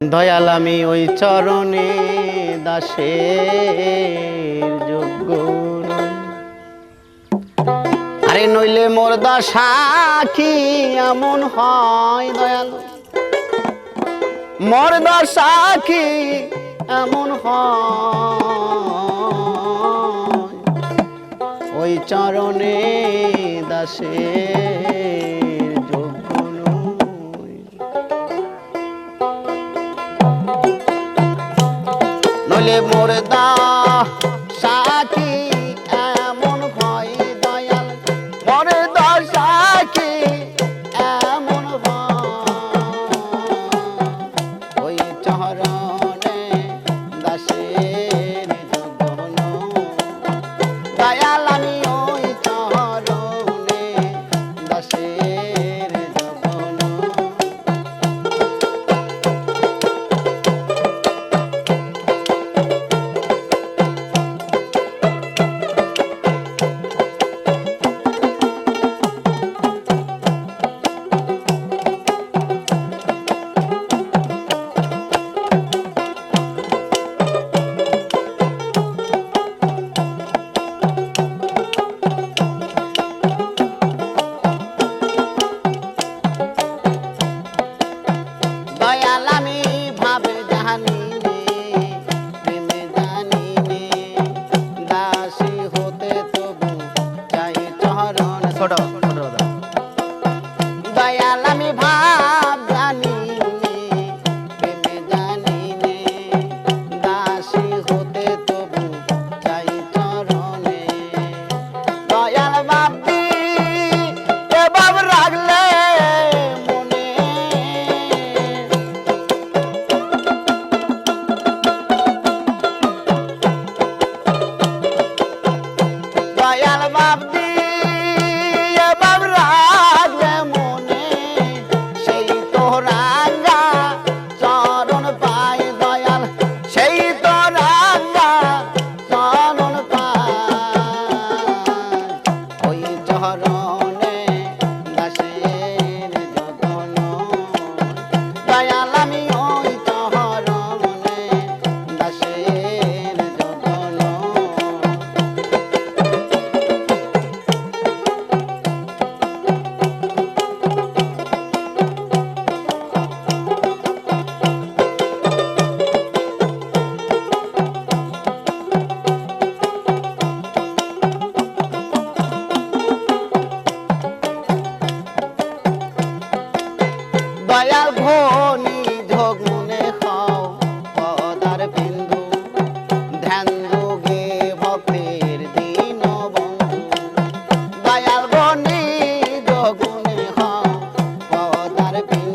দয়াল আমি ওই চরণে দাসের যোগ্য আরে নইলে মোর দশা কি এমন হয় দয়াল? মোর দশা কি এমন হয়? ওই চরণে দাসের নলে মোর দা। সাকি এমন হয় দয়াল। মোর দা সাকি এমন হয়। ওই চরণে Hare